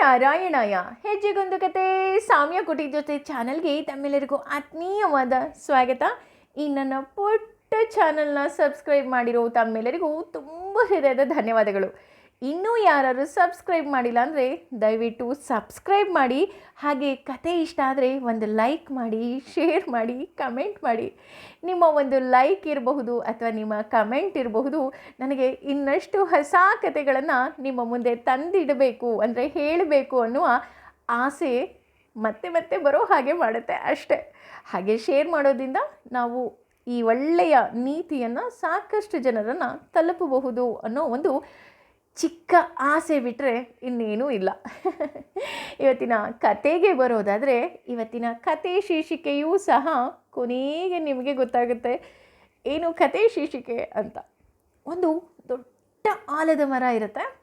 ನಾರಾಯಣಾಯ ಹೆಜ್ಜೆಗೊಂದು ಕತೆ ಸಾಮ್ಯ ಕುಟಿ ಜೊತೆ ಚಾನಲ್ಗೆ ತಮ್ಮೆಲ್ಲರಿಗೂ ಆತ್ಮೀಯವಾದ ಸ್ವಾಗತ. ಈ ನನ್ನ ಪುಟ್ಟ ಚಾನಲ್ನ ಸಬ್ಸ್ಕ್ರೈಬ್ ಮಾಡಿರೋ ತಮ್ಮೆಲ್ಲರಿಗೂ ತುಂಬ ಹೃದಯದ ಧನ್ಯವಾದಗಳು. ಇನ್ನೂ ಯಾರಾದರೂ ಸಬ್ಸ್ಕ್ರೈಬ್ ಮಾಡಿಲ್ಲ ಅಂದರೆ ದಯವಿಟ್ಟು ಸಬ್ಸ್ಕ್ರೈಬ್ ಮಾಡಿ. ಹಾಗೆ ಕತೆ ಇಷ್ಟ ಆದರೆ ಒಂದು ಲೈಕ್ ಮಾಡಿ ಶೇರ್ ಮಾಡಿ ಕಮೆಂಟ್ ಮಾಡಿ. ನಿಮ್ಮ ಒಂದು ಲೈಕ್ ಇರಬಹುದು ಅಥವಾ ನಿಮ್ಮ ಕಮೆಂಟ್ ಇರಬಹುದು. ನನಗೆ ಇನ್ನಷ್ಟು ಹೊಸ ಕತೆಗಳನ್ನು ನಿಮ್ಮ ಮುಂದೆ ತಂದಿಡಬೇಕು ಅಂದರೆ ಹೇಳಬೇಕು ಅನ್ನುವ ಆಸೆ ಮತ್ತೆ ಮತ್ತೆ ಬರೋ ಹಾಗೆ ಮಾಡುತ್ತೆ ಅಷ್ಟೇ. ಹಾಗೆ ಶೇರ್ ಮಾಡೋದ್ರಿಂದ ನಾವು ಈ ಒಳ್ಳೆಯ ನೀತಿಯನ್ನು ಸಾಕಷ್ಟು ಜನರನ್ನು ತಲುಪಬಹುದು ಅನ್ನೋ ಒಂದು ಚಿಕ್ಕ ಆಸೆ ಬಿಟ್ಟರೆ ಇನ್ನೇನೂ ಇಲ್ಲ. ಇವತ್ತಿನ ಕತೆಗೆ ಬರೋದಾದರೆ, ಇವತ್ತಿನ ಕತೆ ಶೀರ್ಷಿಕೆಯೂ ಸಹ ಕೊನೆಗೆ ನಿಮಗೆ ಗೊತ್ತಾಗುತ್ತೆ. ಏನು ಕತೆ ಶೀರ್ಷಿಕೆ ಅಂತ. ಒಂದು ದೊಡ್ಡ ಆಲದ ಮರ ಇರುತ್ತೆ.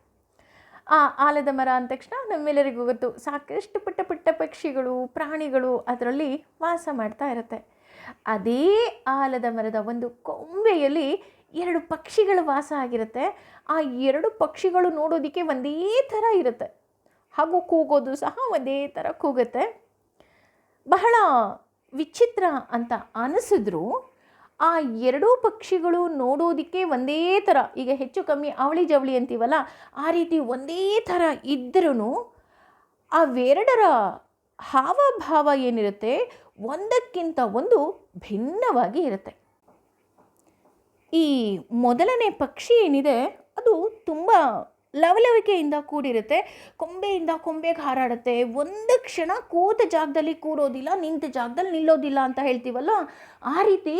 ಆ ಆಲದ ಮರ ಅಂದ ತಕ್ಷಣ ನಮ್ಮೆಲ್ಲರಿಗೂ ಗೊತ್ತು, ಸಾಕಷ್ಟು ಪುಟ್ಟ ಪುಟ್ಟ ಪಕ್ಷಿಗಳು, ಪ್ರಾಣಿಗಳು ಅದರಲ್ಲಿ ವಾಸ ಮಾಡ್ತಾ ಇರುತ್ತೆ. ಅದೇ ಆಲದ ಮರದ ಒಂದು ಕೊಂಬೆಯಲ್ಲಿ ಎರಡು ಪಕ್ಷಿಗಳ ವಾಸ ಆಗಿರುತ್ತೆ. ಆ ಎರಡು ಪಕ್ಷಿಗಳು ನೋಡೋದಕ್ಕೆ ಒಂದೇ ಥರ ಇರುತ್ತೆ. ಹಾಗೂ ಕೂಗೋದು ಸಹ ಒಂದೇ ಥರ ಕೂಗುತ್ತೆ. ಬಹಳ ವಿಚಿತ್ರ ಅಂತ ಅನಿಸಿದ್ರು ಆ ಎರಡೂ ಪಕ್ಷಿಗಳು ನೋಡೋದಕ್ಕೆ ಒಂದೇ ಥರ, ಈಗ ಹೆಚ್ಚು ಕಮ್ಮಿ ಅವಳಿ ಜವಳಿ ಅಂತೀವಲ್ಲ, ಆ ರೀತಿ ಒಂದೇ ಥರ ಇದ್ರೂ ಅವೆರಡರ ಹಾವಭಾವ ಏನಿರುತ್ತೆ? ಒಂದಕ್ಕಿಂತ ಒಂದು ಭಿನ್ನವಾಗಿ ಇರುತ್ತೆ. ಈ ಮೊದಲನೇ ಪಕ್ಷಿ ಏನಿದೆ, ಅದು ತುಂಬ ಲವಲವಿಕೆಯಿಂದ ಕೂಡಿರುತ್ತೆ, ಕೊಂಬೆಯಿಂದ ಕೊಂಬೆಗೆ ಹಾರಾಡುತ್ತೆ. ಒಂದು ಕ್ಷಣ ಕೂತ ಜಾಗದಲ್ಲಿ ಕೂರೋದಿಲ್ಲ, ನಿಂತ ಜಾಗದಲ್ಲಿ ನಿಲ್ಲೋದಿಲ್ಲ ಅಂತ ಹೇಳ್ತೀವಲ್ಲ ಆ ರೀತಿ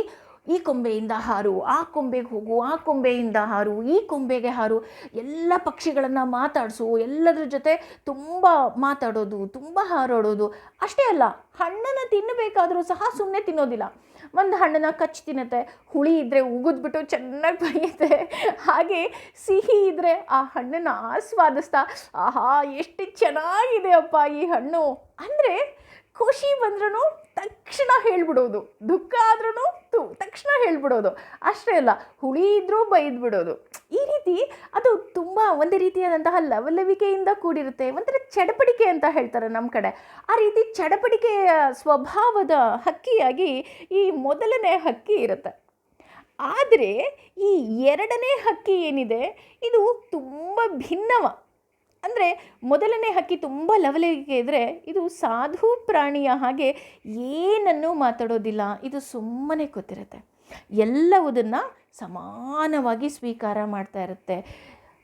ಈ ಕೊಂಬೆಯಿಂದ ಹಾರು, ಆ ಕೊಂಬೆಗೆ ಹೋಗು, ಆ ಕೊಂಬೆಯಿಂದ ಹಾರು, ಈ ಕೊಂಬೆಗೆ ಹಾರು, ಎಲ್ಲ ಪಕ್ಷಿಗಳನ್ನು ಮಾತಾಡಿಸು, ಎಲ್ಲದರ ಜೊತೆ ತುಂಬ ಮಾತಾಡೋದು, ತುಂಬ ಹಾರಾಡೋದು ಅಷ್ಟೇ ಅಲ್ಲ, ಹಣ್ಣನ್ನು ತಿನ್ನಬೇಕಾದರೂ ಸಹ ಸುಮ್ಮನೆ ತಿನ್ನೋದಿಲ್ಲ. ಒಂದು ಹಣ್ಣನ್ನು ಕಚ್ಚಿ ತಿನ್ನುತ್ತೆ. ಹುಳಿ ಇದ್ದರೆ ಉಗಿದ್ಬಿಟ್ಟು ಚೆನ್ನಾಗಿ ಬೈಯುತ್ತೆ ಹಾಗೆ ಸಿಹಿ ಇದ್ದರೆ ಆ ಹಣ್ಣನ್ನು ಆಸ್ವಾದಿಸ್ತಾ, ಆಹಾ, ಎಷ್ಟು ಚೆನ್ನಾಗಿದೆ ಅಪ್ಪ ಈ ಹಣ್ಣು. ಅಂದರೆ ಖುಷಿ ಬಂದ್ರೂ ತಕ್ಷಣ ಹೇಳ್ಬಿಡೋದು. ದುಃಖ ಆದ್ರೂ ತು, ತಕ್ಷಣ ಹೇಳ್ಬಿಡೋದು. ಅಷ್ಟೇ ಅಲ್ಲ, ಹುಳಿ ಇದ್ರೂ ಬೈದ್ಬಿಡೋದು. ಈ ರೀತಿ ಅದು ತುಂಬ ಒಂದು ರೀತಿಯಾದಂತಹ ಲವಲವಿಕೆಯಿಂದ ಕೂಡಿರುತ್ತೆ. ಒಂಥರ ಚಡಪಡಿಕೆ ಅಂತ ಹೇಳ್ತಾರೆ ನಮ್ಮ ಕಡೆ. ಆ ರೀತಿ ಚಡಪಡಿಕೆಯ ಸ್ವಭಾವದ ಹಕ್ಕಿಯಾಗಿ ಈ ಮೊದಲನೇ ಹಕ್ಕಿ ಇರುತ್ತೆ. ಆದರೆ ಈ ಎರಡನೇ ಹಕ್ಕಿ ಏನಿದೆ, ಇದು ತುಂಬ ಭಿನ್ನವ. ಅಂದರೆ ಮೊದಲನೇ ಹಕ್ಕಿ ತುಂಬ ಲವಲಿಗೆ ಇದ್ದರೆ ಇದು ಸಾಧು ಪ್ರಾಣಿಯ ಹಾಗೆ ಏನನ್ನೂ ಮಾತಾಡೋದಿಲ್ಲ. ಇದು ಸುಮ್ಮನೆ ಕೂತಿರುತ್ತೆ. ಎಲ್ಲವುದನ್ನು ಸಮಾನವಾಗಿ ಸ್ವೀಕಾರ ಮಾಡ್ತಾ ಇರುತ್ತೆ.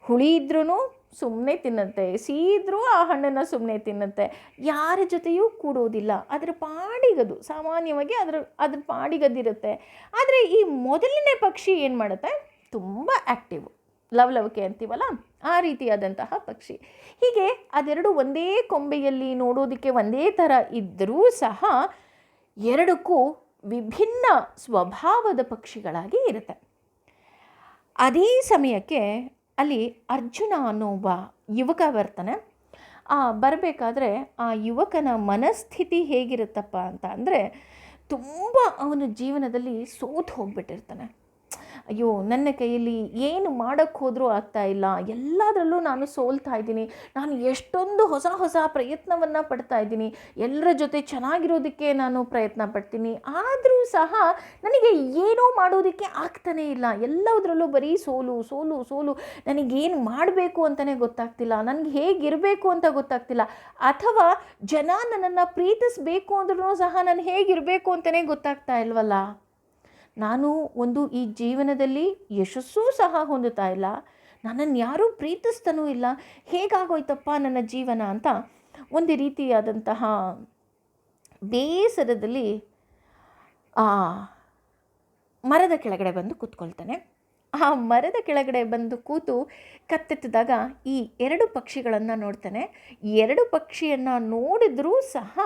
ಹುಳಿ ಇದ್ರೂ ಸುಮ್ಮನೆ ತಿನ್ನುತ್ತೆ. ಸೀದ್ರೂ ಆ ಹಣ್ಣನ್ನು ಸುಮ್ಮನೆ ತಿನ್ನುತ್ತೆ. ಯಾರ ಜೊತೆಯೂ ಕೂಡೋದಿಲ್ಲ. ಅದರ ಪಾಡಿಗದು, ಸಾಮಾನ್ಯವಾಗಿ ಅದರ, ಅದ್ರ ಪಾಡಿಗದಿರುತ್ತೆ. ಆದರೆ ಈ ಮೊದಲನೇ ಪಕ್ಷಿ ಏನು ಮಾಡುತ್ತೆ? ತುಂಬ ಆ್ಯಕ್ಟಿವ್ ಲವಲವಿಕೆ ಅಂತೀವಲ್ಲ? ಆ ರೀತಿಯಾದಂತಹ ಪಕ್ಷಿ. ಹೀಗೆ ಅದೆರಡು ಒಂದೇ ಕೊಂಬೆಯಲ್ಲಿ ನೋಡೋದಕ್ಕೆ ಒಂದೇ ಥರ ಇದ್ದರೂ ಸಹ ಎರಡಕ್ಕೂ ವಿಭಿನ್ನ ಸ್ವಭಾವದ ಪಕ್ಷಿಗಳಾಗಿ ಇರುತ್ತೆ. ಅದೇ ಸಮಯಕ್ಕೆ ಅಲ್ಲಿ ಅರ್ಜುನ ಅನ್ನೋ ಒಬ್ಬ ಯುವಕ ಬರ್ತಾನೆ. ಆ ಬರಬೇಕಾದ್ರೆ ಆ ಯುವಕನ ಮನಸ್ಥಿತಿ ಹೇಗಿರುತ್ತಪ್ಪ ಅಂತ ಅಂದರೆ ತುಂಬ ಅವನ ಜೀವನದಲ್ಲಿ ಸೋತು ಹೋಗ್ಬಿಟ್ಟಿರ್ತಾನೆ. ಅಯ್ಯೋ, ನನ್ನ ಕೈಯಲ್ಲಿ ಏನು ಮಾಡೋಕ್ಕೆ ಹೋದರೂ ಆಗ್ತಾ ಇಲ್ಲ. ಎಲ್ಲದರಲ್ಲೂ ನಾನು ಸೋಲ್ತಾ ಇದ್ದೀನಿ. ನಾನು ಎಷ್ಟೊಂದು ಹೊಸ ಹೊಸ ಪ್ರಯತ್ನವನ್ನು ಪಡ್ತಾ ಇದ್ದೀನಿ. ಎಲ್ಲರ ಜೊತೆ ಚೆನ್ನಾಗಿರೋದಕ್ಕೆ ನಾನು ಪ್ರಯತ್ನ ಪಡ್ತೀನಿ. ಆದರೂ ಸಹ ನನಗೆ ಏನೂ ಮಾಡೋದಕ್ಕೆ ಆಗ್ತಾನೇ ಇಲ್ಲ. ಎಲ್ಲದರಲ್ಲೂ ಬರೀ ಸೋಲು ಸೋಲು ಸೋಲು. ನನಗೇನು ಮಾಡಬೇಕು ಅಂತಲೇ ಗೊತ್ತಾಗ್ತಿಲ್ಲ. ನನಗೆ ಹೇಗಿರಬೇಕು ಅಂತ ಗೊತ್ತಾಗ್ತಿಲ್ಲ. ಅಥವಾ ಜನ ನನ್ನನ್ನು ಪ್ರೀತಿಸಬೇಕು ಅಂದ್ರೂ ಸಹ ನಾನು ಹೇಗಿರಬೇಕು ಅಂತಲೇ ಗೊತ್ತಾಗ್ತಾ ಇಲ್ವಲ್ಲ? ನಾನು ಒಂದು ಈ ಜೀವನದಲ್ಲಿ ಯಶಸ್ಸೂ ಸಹ ಹೊಂದುತ್ತಾ ಇಲ್ಲ. ನನ್ನನ್ನು ಯಾರೂ ಪ್ರೀತಿಸ್ತಾನೂ ಇಲ್ಲ. ಹೇಗಾಗೋಯ್ತಪ್ಪ ನನ್ನ ಜೀವನ ಅಂತ ಒಂದು ರೀತಿಯಾದಂತಹ ಬೇಸರದಲ್ಲಿ ಮರದ ಕೆಳಗಡೆ ಬಂದು ಕೂತ್ಕೊಳ್ತಾನೆ. ಆ ಮರದ ಕೆಳಗಡೆ ಬಂದು ಕೂತು ಕತ್ತೆತ್ತಿದಾಗ ಈ ಎರಡು ಪಕ್ಷಿಗಳನ್ನು ನೋಡ್ತಾನೆ. ಎರಡು ಪಕ್ಷಿಯನ್ನು ನೋಡಿದರೂ ಸಹ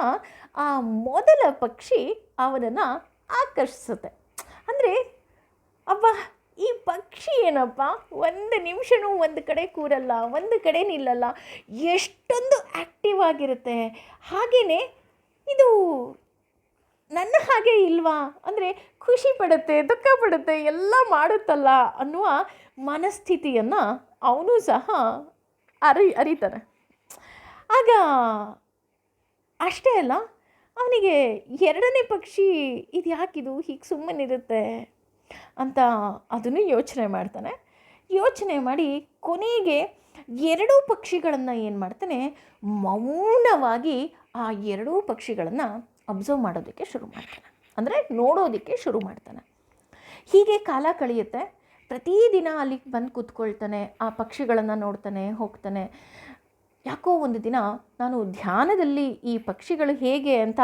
ಆ ಮೊದಲ ಪಕ್ಷಿ ಅವನನ್ನು ಆಕರ್ಷಿಸುತ್ತೆ. ಅಂದರೆ, ಅಬ್ಬ, ಈ ಪಕ್ಷಿ ಏನಪ್ಪ? ಒಂದು ನಿಮಿಷನೂ ಒಂದು ಕಡೆ ಕೂರಲ್ಲ, ಒಂದು ಕಡೆ ನಿಲ್ಲಲ್ಲ. ಎಷ್ಟೊಂದು ಆ್ಯಕ್ಟಿವ್ ಆಗಿರುತ್ತೆ. ಹಾಗೆಯೇ ಇದು ನನ್ನ ಹಾಗೆ ಇಲ್ವಾ? ಅಂದರೆ ಖುಷಿ ಪಡುತ್ತೆ, ದುಃಖ ಪಡುತ್ತೆ, ಎಲ್ಲ ಮಾಡುತ್ತಲ್ಲ ಅನ್ನುವ ಮನಸ್ಥಿತಿಯನ್ನು ಅವನು ಸಹ ಅರಿ, ಅರಿತಾನೆ. ಆಗ, ಅಷ್ಟೇ ಅಲ್ಲ ಅವನಿಗೆ ಎರಡನೇ ಪಕ್ಷಿ ಇದು ಯಾಕಿದು? ಹೀಗೆ ಸುಮ್ಮನಿರುತ್ತೆ ಅಂತ ಅದನ್ನು ಯೋಚನೆ ಮಾಡ್ತಾನೆ. ಯೋಚನೆ ಮಾಡಿ ಕೊನೆಗೆ ಎರಡೂ ಪಕ್ಷಿಗಳನ್ನು ಏನು ಮಾಡ್ತಾನೆ? ಮೌನವಾಗಿ ಆ ಎರಡೂ ಪಕ್ಷಿಗಳನ್ನು ಅಬ್ಸರ್ವ್ ಮಾಡೋದಕ್ಕೆ ಶುರು ಮಾಡ್ತಾನೆ. ಅಂದರೆ ನೋಡೋದಕ್ಕೆ ಶುರು ಮಾಡ್ತಾನೆ. ಹೀಗೆ ಕಾಲ ಕಳೆಯುತ್ತೆ. ಪ್ರತಿದಿನ ಅಲ್ಲಿಗೆ ಬಂದು ಕೂತ್ಕೊಳ್ತಾನೆ, ಆ ಪಕ್ಷಿಗಳನ್ನು ನೋಡ್ತಾನೆ, ಹೋಗ್ತಾನೆ. ಯಾಕೋ ಒಂದು ದಿನ ನಾನು ಧ್ಯಾನದಲ್ಲಿ ಈ ಪಕ್ಷಿಗಳು ಹೇಗೆ ಅಂತ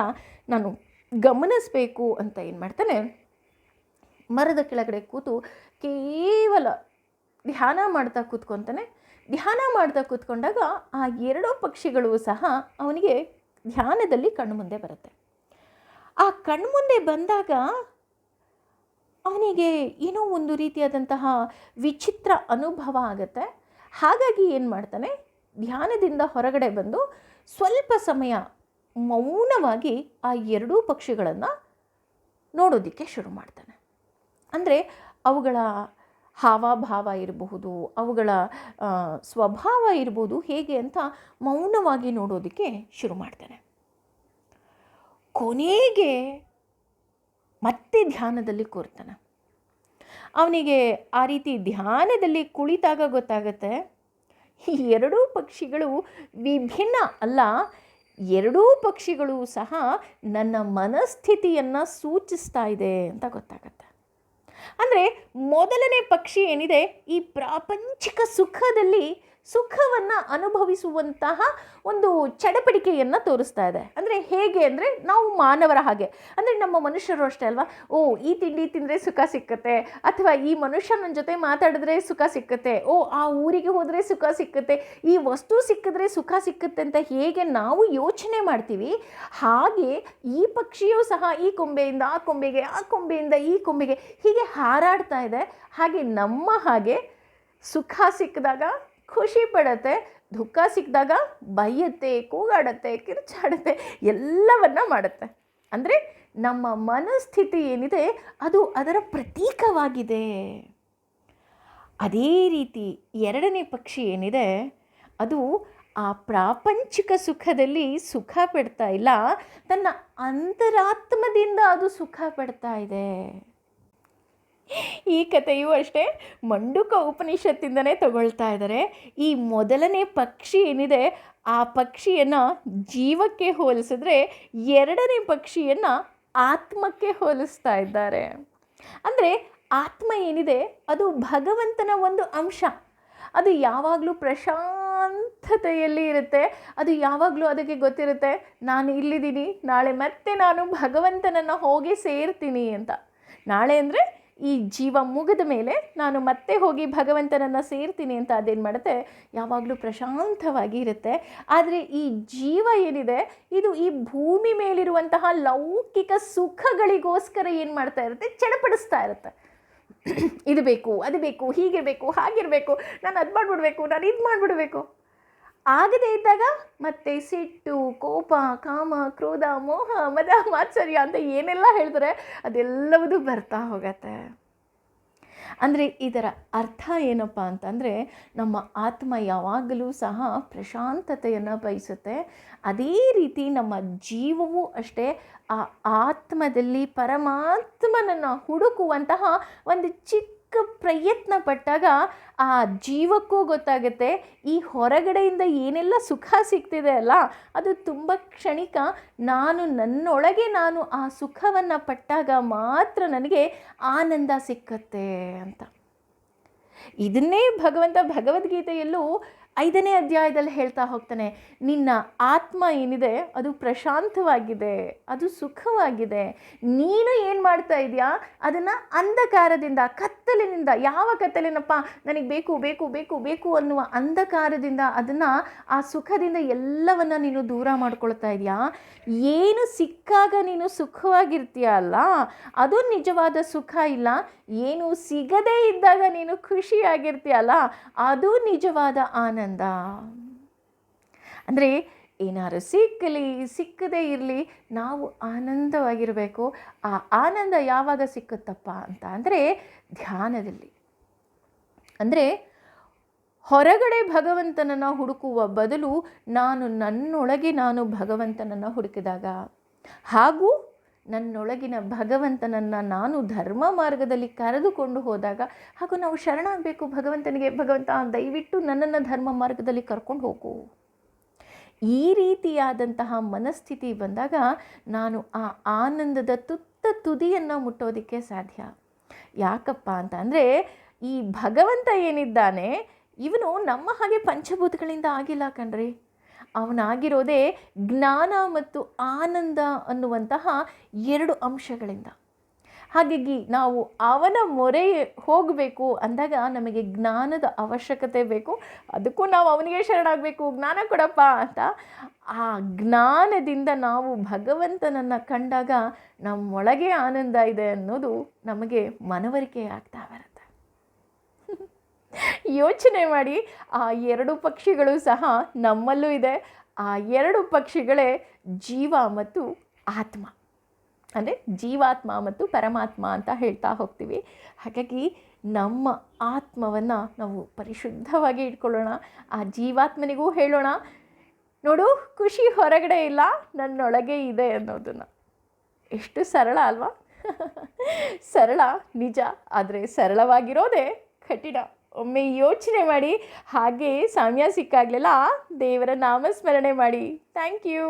ನಾನು ಗಮನಿಸಬೇಕು ಅಂತ ಏನು ಮಾಡ್ತಾನೆ, ಮರದ ಕೆಳಗಡೆ ಕೂತು ಕೇವಲ ಧ್ಯಾನ ಮಾಡ್ತಾ ಕೂತ್ಕೊತಾನೆ. ಧ್ಯಾನ ಮಾಡ್ತಾ ಕೂತ್ಕೊಂಡಾಗ ಆ ಎರಡೂ ಪಕ್ಷಿಗಳು ಸಹ ಅವನಿಗೆ ಧ್ಯಾನದಲ್ಲಿ ಕಣ್ಮುಂದೆ ಬರುತ್ತೆ. ಆ ಕಣ್ಮುಂದೆ ಬಂದಾಗ ಅವನಿಗೆ ಏನೋ ಒಂದು ರೀತಿಯಾದಂತಹ ವಿಚಿತ್ರ ಅನುಭವ ಆಗುತ್ತೆ. ಹಾಗಾಗಿ ಏನು ಮಾಡ್ತಾನೆ ಧ್ಯಾನದಿಂದ ಹೊರಗಡೆ ಬಂದು ಸ್ವಲ್ಪ ಸಮಯ ಮೌನವಾಗಿ ಆ ಎರಡೂ ಪಕ್ಷಿಗಳನ್ನು ನೋಡೋದಕ್ಕೆ ಶುರು ಮಾಡ್ತಾನೆ. ಅಂದರೆ ಅವುಗಳ ಹಾವಭಾವ ಇರಬಹುದು, ಅವುಗಳ ಸ್ವಭಾವ ಇರ್ಬೋದು ಹೇಗೆ ಅಂತ ಮೌನವಾಗಿ ನೋಡೋದಕ್ಕೆ ಶುರು ಮಾಡ್ತಾನೆ. ಕೊನೆಗೆ ಮತ್ತೆ ಧ್ಯಾನದಲ್ಲಿ ಕೂರ್ತಾನೆ. ಅವನಿಗೆ ಆ ರೀತಿ ಧ್ಯಾನದಲ್ಲಿ ಕುಳಿತಾಗ ಗೊತ್ತಾಗತ್ತೆ. ಈ ಎರಡೂ ಪಕ್ಷಿಗಳು ವಿಭಿನ್ನ ಅಲ್ಲ. ಎರಡೂ ಪಕ್ಷಿಗಳು ಸಹ ನನ್ನ ಮನಸ್ಥಿತಿಯನ್ನು ಸೂಚಿಸ್ತಾ ಇದೆ ಅಂತ ಗೊತ್ತಾಗತ್ತೆ. ಅಂದರೆ ಮೊದಲನೇ ಪಕ್ಷಿ ಏನಿದೆ? ಈ ಪ್ರಾಪಂಚಿಕ ಸುಖದಲ್ಲಿ ಸುಖವನ್ನು ಅನುಭವಿಸುವಂತಹ ಒಂದು ಚಡಪಡಿಕೆಯನ್ನು ತೋರಿಸ್ತಾ ಇದೆ. ಅಂದರೆ ಹೇಗೆ ಅಂದರೆ ನಾವು ಮಾನವರ ಹಾಗೆ. ಅಂದರೆ ನಮ್ಮ ಮನುಷ್ಯರು ಅಷ್ಟೇ ಅಲ್ವಾ? ಓ, ಈ ತಿಂಡಿ ತಿಂದರೆ ಸುಖ ಸಿಕ್ಕತ್ತೆ, ಅಥವಾ ಈ ಮನುಷ್ಯನ ಜೊತೆ ಮಾತಾಡಿದ್ರೆ ಸುಖ ಸಿಕ್ಕತ್ತೆ, ಓ, ಆ ಊರಿಗೆ ಹೋದರೆ ಸುಖ ಸಿಕ್ಕತ್ತೆ, ಈ ವಸ್ತು ಸಿಕ್ಕಿದ್ರೆ ಸುಖ ಸಿಕ್ಕತ್ತೆ ಅಂತ ಹೇಗೆ ನಾವು ಯೋಚನೆ ಮಾಡ್ತೀವಿ, ಹಾಗೆ ಈ ಪಕ್ಷಿಯೂ ಸಹ ಈ ಕೊಂಬೆಯಿಂದ, ಆ ಕೊಂಬೆಗೆ, ಆ ಕೊಂಬೆಯಿಂದ, ಈ ಕೊಂಬೆಗೆ ಹೀಗೆ ಹಾರಾಡ್ತಾ ಇದೆ. ಹಾಗೆ ನಮ್ಮ ಹಾಗೆ ಸುಖ ಸಿಕ್ಕಿದಾಗ ಖುಷಿ ಪಡುತ್ತೆ, ದುಃಖ ಸಿಕ್ಕಿದಾಗ ಬೈಯುತ್ತೆ, ಕೂಗಾಡತ್ತೆ, ಕಿರ್ಚಾಡುತ್ತೆ, ಎಲ್ಲವನ್ನ ಮಾಡುತ್ತೆ. ಅಂದರೆ ನಮ್ಮ ಮನಸ್ಥಿತಿ ಏನಿದೆ, ಅದು ಅದರ ಪ್ರತೀಕವಾಗಿದೆ. ಅದೇ ರೀತಿ ಎರಡನೇ ಪಕ್ಷಿ ಏನಿದೆ, ಅದು ಆ ಪ್ರಾಪಂಚಿಕ ಸುಖದಲ್ಲಿ ಸುಖ ಪಡ್ತಾ ಇಲ್ಲ, ತನ್ನ ಅಂತರಾತ್ಮದಿಂದ ಅದು ಸುಖ ಪಡ್ತಾ ಇದೆ. ಈ ಕಥೆಯೂ ಅಷ್ಟೇ ಮಂಡುಕ ಉಪನಿಷತ್ತಿಂದನೇ ತಗೊಳ್ತಾ ಇದ್ದಾರೆ. ಈ ಮೊದಲನೇ ಪಕ್ಷಿ ಏನಿದೆ, ಆ ಪಕ್ಷಿಯನ್ನು ಜೀವಕ್ಕೆ ಹೋಲಿಸಿದ್ರೆ ಎರಡನೇ ಪಕ್ಷಿಯನ್ನು ಆತ್ಮಕ್ಕೆ ಹೋಲಿಸ್ತಾ ಇದ್ದಾರೆ. ಅಂದರೆ ಆತ್ಮ ಏನಿದೆ, ಅದು ಭಗವಂತನ ಒಂದು ಅಂಶ. ಅದು ಯಾವಾಗಲೂ ಪ್ರಶಾಂತತೆಯಲ್ಲಿ ಇರುತ್ತೆ. ಅದು ಯಾವಾಗಲೂ ಅದಕ್ಕೆ ಗೊತ್ತಿರುತ್ತೆ, ನಾನು ಇಲ್ಲಿದ್ದೀನಿ, ನಾಳೆ ಮತ್ತೆ ನಾನು ಭಗವಂತನನ್ನು ಹೋಗಿ ಸೇರ್ತೀನಿ ಅಂತ. ನಾಳೆ ಅಂದರೆ ಈ ಜೀವ ಮುಗಿದ ಮೇಲೆ ನಾನು ಮತ್ತೆ ಹೋಗಿ ಭಗವಂತನನ್ನು ಸೇರ್ತೀನಿ ಅಂತ ಅದೇನು ಮಾಡುತ್ತೆ? ಯಾವಾಗಲೂ ಪ್ರಶಾಂತವಾಗಿ ಇರುತ್ತೆ. ಆದರೆ ಈ ಜೀವ ಏನಿದೆ, ಇದು ಈ ಭೂಮಿ ಮೇಲಿರುವಂತಹ ಲೌಕಿಕ ಸುಖಗಳಿಗೋಸ್ಕರ ಏನು ಮಾಡ್ತಾ ಇರುತ್ತೆ? ಚಡಪಡಿಸ್ತಾ ಇರುತ್ತೆ. ಇದು ಬೇಕು, ಅದು ಬೇಕು, ಹೀಗಿರಬೇಕು, ಹಾಗಿರಬೇಕು, ನಾನು ಅದು ಮಾಡಿಬಿಡ್ಬೇಕು, ನಾನು ಇದು ಮಾಡಿಬಿಡ್ಬೇಕು. ಆಗದೇ ಇದ್ದಾಗ ಮತ್ತೆ ಸಿಟ್ಟು, ಕೋಪ, ಕಾಮ, ಕ್ರೋಧ, ಮೋಹ, ಮದ, ಮಾತ್ಸರ್ಯ ಅಂತ ಏನೆಲ್ಲ ಹೇಳ್ತಾರೆ ಅದೆಲ್ಲವೂ ಬರ್ತಾ ಹೋಗತ್ತೆ. ಅಂದರೆ ಇದರ ಅರ್ಥ ಏನಪ್ಪ ಅಂತಂದರೆ ನಮ್ಮ ಆತ್ಮ ಯಾವಾಗಲೂ ಸಹ ಪ್ರಶಾಂತತೆಯನ್ನು ಬಯಸುತ್ತೆ. ಅದೇ ರೀತಿ ನಮ್ಮ ಜೀವವೂ ಅಷ್ಟೇ ಆ ಆತ್ಮದಲ್ಲಿ ಪರಮಾತ್ಮನನ್ನು ಹುಡುಕುವಂತಹ ಒಂದು ಚಿಕ್ಕ ಪ್ರಯತ್ನ ಪಟ್ಟಾಗ ಆ ಜೀವಕ್ಕೂ ಗೊತ್ತಾಗುತ್ತೆ. ಈ ಹೊರಗಡೆಯಿಂದ ಏನೆಲ್ಲ ಸುಖ ಸಿಗ್ತಿದೆ ಅಲ್ಲ, ಅದು ತುಂಬ ಕ್ಷಣಿಕ. ನಾನು ನನ್ನೊಳಗೆ ನಾನು ಆ ಸುಖವನ್ನು ಪಟ್ಟಾಗ ಮಾತ್ರ ನನಗೆ ಆನಂದ ಸಿಕ್ಕತ್ತೆ ಅಂತ. ಇದನ್ನೇ ಭಗವಂತ ಭಗವದ್ಗೀತೆಯಲ್ಲೂ ಐದನೇ ಅಧ್ಯಾಯದಲ್ಲಿ ಹೇಳ್ತಾ ಹೋಗ್ತಾನೆ, ನಿನ್ನ ಆತ್ಮ ಏನಿದೆ, ಅದು ಪ್ರಶಾಂತವಾಗಿದೆ, ಅದು ಸುಖವಾಗಿದೆ. ನೀನು ಏನು ಮಾಡ್ತಾ ಇದೆಯಾ? ಅದನ್ನು ಅಂಧಕಾರದಿಂದ, ಕತ್ತಲಿನಿಂದ, ಯಾವ ಕತ್ತಲಿನಪ್ಪ? ನನಗೆ ಬೇಕು ಬೇಕು ಬೇಕು ಬೇಕು ಅನ್ನುವ ಅಂಧಕಾರದಿಂದ ಅದನ್ನು, ಆ ಸುಖದಿಂದ ಎಲ್ಲವನ್ನು ನೀನು ದೂರ ಮಾಡ್ಕೊಳ್ತಾ ಇದೆಯಾ? ಏನು ಸಿಕ್ಕಾಗ ನೀನು ಸುಖವಾಗಿರ್ತೀಯ ಅಲ್ಲ? ಅದು ನಿಜವಾದ ಸುಖ ಇಲ್ಲ. ಏನು ಸಿಗದೇ ಇದ್ದಾಗ ನೀನು ಖುಷಿಯಾಗಿರ್ತೀಯಲ್ಲ ಅದು ನಿಜವಾದ ಆನಂದ ಅಂದರೆ ಏನಾದ್ರು ಸಿಕ್ಕಲಿ, ಸಿಕ್ಕದೇ ಇರಲಿ, ನಾವು ಆನಂದವಾಗಿರಬೇಕು. ಆ ಆನಂದ ಯಾವಾಗ ಸಿಕ್ಕುತ್ತಪ್ಪ ಅಂತ ಅಂದರೆ ಧ್ಯಾನದಲ್ಲಿ. ಅಂದರೆ ಹೊರಗಡೆ ಭಗವಂತನನ್ನು ಹುಡುಕುವ ಬದಲು ನಾನು ನನ್ನೊಳಗೆ ನಾನು ಭಗವಂತನನ್ನು ಹುಡುಕಿದಾಗ ಹಾಗೂ ನನ್ನೊಳಗಿನ ಭಗವಂತನನ್ನು ನಾನು ಧರ್ಮ ಮಾರ್ಗದಲ್ಲಿ ಕರೆದುಕೊಂಡು ಹೋದಾಗ ಹಾಗೂ ನಾವು ಶರಣಾಗಬೇಕು ಭಗವಂತನಿಗೆ, ಭಗವಂತ ದಯವಿಟ್ಟು ನನ್ನನ್ನು ಧರ್ಮ ಮಾರ್ಗದಲ್ಲಿ ಕರ್ಕೊಂಡು ಹೋಗು. ಈ ರೀತಿಯಾದಂತಹ ಮನಸ್ಥಿತಿ ಬಂದಾಗ ನಾನು ಆ ಆನಂದದ ತುತ್ತ ತುದಿಯನ್ನು ಮುಟ್ಟೋದಕ್ಕೆ ಸಾಧ್ಯ. ಯಾಕಪ್ಪ ಅಂತ ಅಂದರೆ ಈ ಭಗವಂತ ಏನಿದ್ದಾನೆ, ಇವನು ನಮ್ಮ ಹಾಗೆ ಪಂಚಭೂತಗಳಿಂದ ಆಗಿಲ್ಲ ಕಣ್ರಿ. ಅವನಾಗಿರೋದೇ ಜ್ಞಾನ ಮತ್ತು ಆನಂದ ಅನ್ನುವಂತಹ ಎರಡು ಅಂಶಗಳಿಂದ. ಹಾಗಾಗಿ ನಾವು ಅವನ ಮೊರೆ ಹೋಗಬೇಕು ಅಂದಾಗ ನಮಗೆ ಜ್ಞಾನದ ಅವಶ್ಯಕತೆ ಬೇಕು. ಅದಕ್ಕೂ ನಾವು ಅವನಿಗೆ ಶರಣಾಗಬೇಕು, ಜ್ಞಾನ ಕೊಡಪ್ಪ ಅಂತ. ಆ ಜ್ಞಾನದಿಂದ ನಾವು ಭಗವಂತನನ್ನು ಕಂಡಾಗ ನಮ್ಮೊಳಗೆ ಆನಂದ ಇದೆ ಅನ್ನೋದು ನಮಗೆ ಮನವರಿಕೆ ಆಗ್ತಾ ಯೋಚನೆ ಮಾಡಿ, ಆ ಎರಡು ಪಕ್ಷಿಗಳು ಸಹ ನಮ್ಮಲ್ಲೂ ಇದೆ. ಆ ಎರಡು ಪಕ್ಷಿಗಳೇ ಜೀವ ಮತ್ತು ಆತ್ಮ. ಅಂದರೆ ಜೀವಾತ್ಮ ಮತ್ತು ಪರಮಾತ್ಮ ಅಂತ ಹೇಳ್ತಾ ಹೋಗ್ತೀವಿ. ಹಾಗಾಗಿ ನಮ್ಮ ಆತ್ಮವನ್ನು ನಾವು ಪರಿಶುದ್ಧವಾಗಿ ಇಟ್ಕೊಳ್ಳೋಣ. ಆ ಜೀವಾತ್ಮನಿಗೂ ಹೇಳೋಣ, ನೋಡು, ಖುಷಿ ಹೊರಗಡೆ ಇಲ್ಲ, ನನ್ನೊಳಗೆ ಇದೆ ಅನ್ನೋದನ್ನು. ಎಷ್ಟು ಸರಳ ಅಲ್ವಾ? ಸರಳ, ನಿಜ, ಆದರೆ ಸರಳವಾಗಿರೋದೇ ಕಠಿಣ. ಒಮ್ಮೆ ಯೋಚನೆ ಮಾಡಿ ಹಾಗೆ ಸಮಯ ಸಿಕ್ಕಾಗಲೆಲ್ಲ ದೇವರ ನಾಮಸ್ಮರಣೆ ಮಾಡಿ. Thank you.